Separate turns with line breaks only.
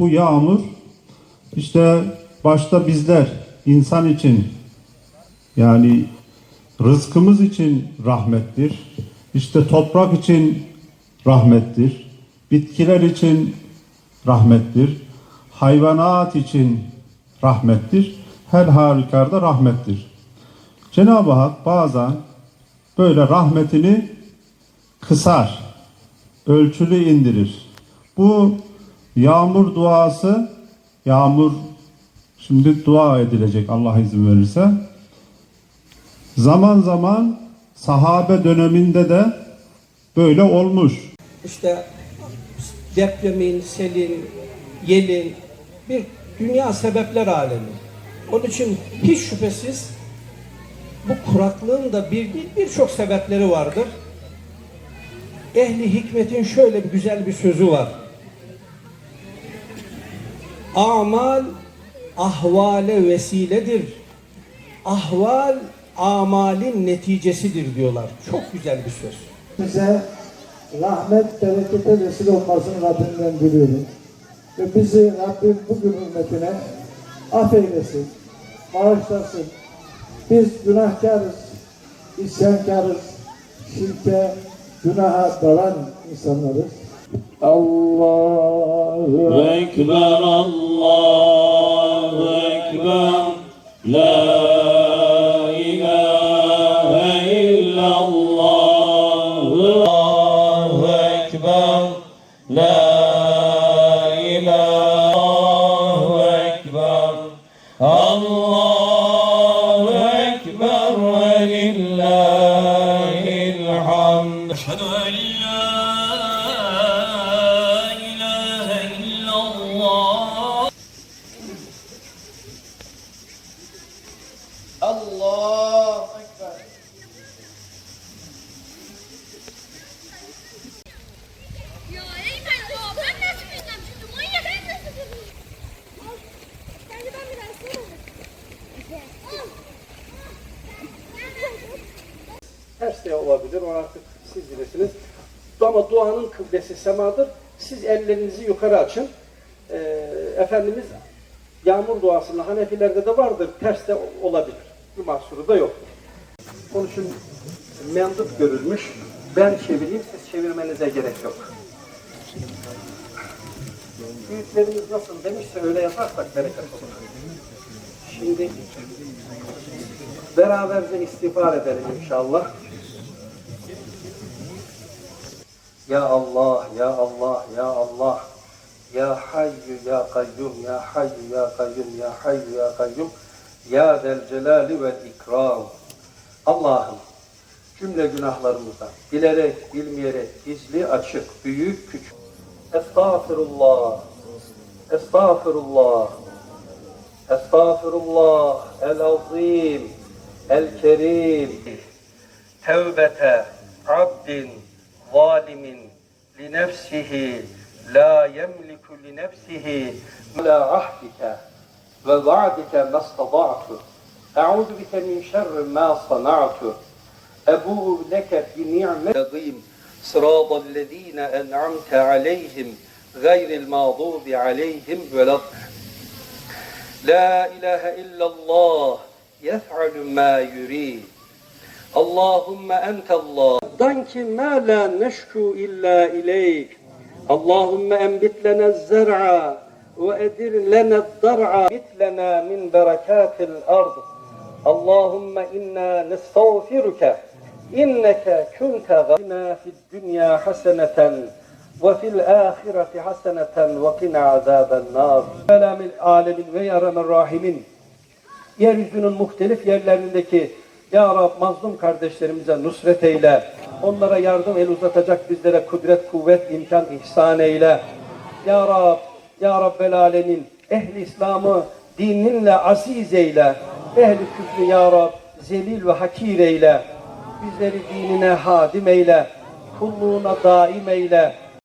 Bu yağmur işte başta bizler insan için yani rızkımız için rahmettir. İşte toprak için rahmettir. Bitkiler için rahmettir. Hayvanat için rahmettir. Her halükarda rahmettir. Cenab-ı Hak bazen böyle rahmetini kısar, ölçülü indirir. Bu yağmur duası, yağmur şimdi dua edilecek Allah izin verirse. Zaman zaman sahabe döneminde de böyle olmuş.
işte depremin, selin, yelin bir dünya sebepler alemi. Onun için hiç şüphesiz bu kuraklığın da bir birçok sebepleri vardır. Ehli hikmetin şöyle bir güzel bir sözü var. Amal ahvale vesiledir. Ahval amalin neticesidir diyorlar. Çok güzel bir söz.
bize rahmet, berekete vesile olmasını Rabbimden diliyorum. Ve bizi Rabbim bugün hürmetine affeylesin, bağışlasın. Biz günahkarız, isyankarız, şirke, günaha dalan insanlarız. Allahu
Ekber, Allahu Ekber, La ilahe illallah, Allahu Ekber, La ilahe Ekber, Allahu Ekber ve lillahil hamd. Eşhedü en la
Ters de olabilir, onu artık siz bilirsiniz. Ama duanın kıblesi semadır. Siz ellerinizi yukarı açın. Ee, Efendimiz yağmur duasında Hanefilerde de vardır, ters de olabilir. Bir mahsuru da yok. Onun için mendup görülmüş. Ben çevireyim, siz çevirmenize gerek yok. Büyüklerimiz nasıl demişse öyle yaparsak bereket olur. Şimdi beraberce istiğfar edelim inşallah. Ya Allah, Ya Allah, Ya Allah. Ya Hayyu, Ya Kayyum, Ya Hayyu, Ya Kayyum, Ya Hayyu, Ya Kayyum. Ya Del Celali ve İkram. Allah'ım cümle günahlarımızdan bilerek, bilmeyerek, gizli, açık, büyük, küçük. Estağfirullah. Estağfirullah. Estağfirullah el-azim el-kerim tevbete abdin zalimin li nefsihi la yemliku li nefsihi la ahdike ve va'dike mastada'tu e'udu bike min şerri ma sana'tu ebu leke bi ni'metin صراط الذين أنعمت عليهم غير المغضوب عليهم ولا لا إله إلا الله يفعل ما يريد. اللهم أنت الله. دانك ما لا نشكو إلا إليك. اللهم أنبت لنا الزرع وأدر لنا الضرع أنبت لنا من بركات الأرض اللهم إنا نستغفرك إنك كنت غنى في الدنيا حسنة وفي الآخرة حسنة وقنا عذاب النار سلام العالمين ve Erhamer Rahimin yeryüzünün muhtelif yerlerindeki Ya Rab mazlum kardeşlerimize nusret eyle. Onlara yardım el uzatacak bizlere kudret, kuvvet, imkan ihsan eyle. Ya Rab, ya Rabbel Alemin ehli İslam'ı dininle aziz eyle. Ehli küfrü Ya Rab zelil ve hakir eyle. Bizleri dinine hadim eyle. Kulluğuna daim eyle.